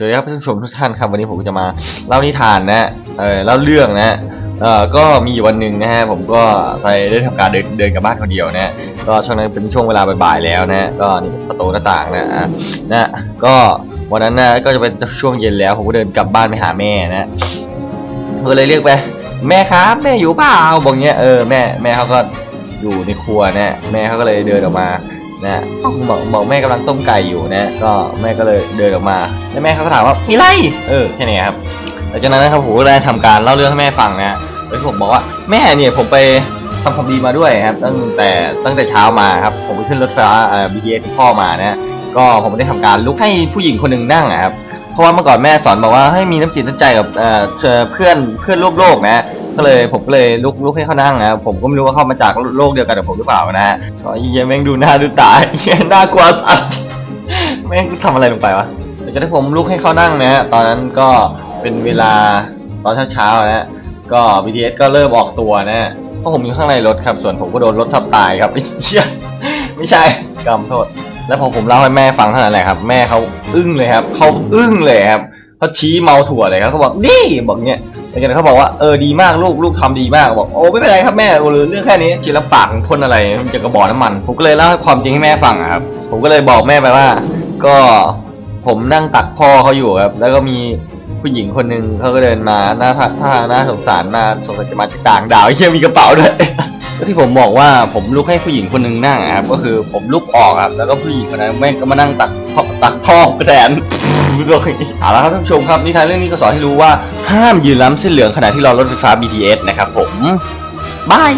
สวัสดีครับท่านผู้ชมทุกท่านครับวันนี้ผมจะมาเล่านิทานนะเออเล่าเรื่องนะเออก็มีอยู่วันหนึ่งนะฮะผมก็ไปได้ทำการเดินเดินกลับบ้านคนเดียวนะก็ช่วงนั้นเป็นช่วงเวลาบ่ายๆแล้วนะก็นี่ประตูหน้าต่างนะอะนะก็วันนั้นนะก็จะเป็นช่วงเย็นแล้วผมก็เดินกลับบ้านไปหาแม่นะก็เลยเรียกไปแม่ครับแม่อยู่เปล่าบอกเงี้ยเออแม่แม่เขาก็อยู่ในครัวนะแม่เขาก็เลยเดินออกมา นะบอกบอกแม่กำลังต้มไก่อยู่นะ ก็แม่ก็เลยเดินออกมาแล้วแม่เขาก็ถามว่ามีไรเออแค่นี้ครับหลังจากนั้นนะครับผมก็ได้ทำการเล่าเรื่องให้แม่ฟังนะแล้วผมบอกว่าแม่เนี่ยผมไปทำความดีมาด้วยครับ ตั้งแต่ตั้งแต่เช้ามาครับผมไปขึ้นรถไฟฟ้าเอ่อ BTS ที่พ่อมานะก็ผมได้ทำการลุกให้ผู้หญิงคนหนึ่งนั่งอะครับเพราะว่าเมื่อก่อนแม่สอนบอกว่าให้มีน้ำจิตน้ำใจกับเอ่อเพื่อนเพื่อนร่วมโลกนะ ก็เลยผมก็เลยลุกลุกให้เขานั่งนะผมก็ไม่รู้ว่าเขามาจากโลกเดียวกันกับผมหรือเปล่านะฮะก็เหี้ยแม่งดูหน้าดูตาเหี้ยน่ากลัวสัสแม่งทำอะไรลงไปวะหลังจากที่ผมลุกให้เขานั่งนะฮะตอนนั้นก็เป็นเวลาตอนเช้าๆนะฮะก็ BTS ก็เริ่มออกตัวนะฮะเพราะผมอยู่ข้างในรถครับ ส่วนผมก็โดนรถทับตายครับเหี้ยไม่ใช่กรรมโทษ แล้วพอผมเล่าให้แม่ฟังเท่านั้นแหละครับ แม่เขาอึ้งเลยครับเขาอึ้งเลยครับเขาชี้เมาถั่วเลยครับเขาบอกนี่บอกเนี้ย หลังจากนั้นเขาบอกว่าเออดีมากลูกลูกทำดีมากบอกโอ้ไม่เป็นไรครับแม่โอ้เรื่องแค่นี้จริงแล้วปากพ่นอะไรมันจะกระบอกน้ำมัน ผมก็เลยเล่าความจริงให้แม่ฟังครับ ผมก็เลยบอกแม่ไปว่า ก็ผมนั่งตักพ่อเขาอยู่ครับ แล้วก็มีผู้หญิงคนหนึ่งเขาก็เดินมาหน้าท่าหน้าสงสารหน้าสงสารจะมาจากต่างดาวเชี่ยมีกระเป๋าด้วย ก็ที่ผมบอกว่าผมลุกให้ผู้หญิงคนหนึ่งนั่งครับ ก็คือผมลุกออกครับ แล้วก็ผู้หญิงคนนั้นแม่งก็มานั่งตักพ่อตักท่อแทนด้วยเอาละครับท่านผู้ชมครับนิทานเรื่องนี้ก็สอนให้รู้ว่าห้ามยืนล้ำเส้นเหลืองขณะที่รอรถไฟฟ้า BTS นะครับผมบาย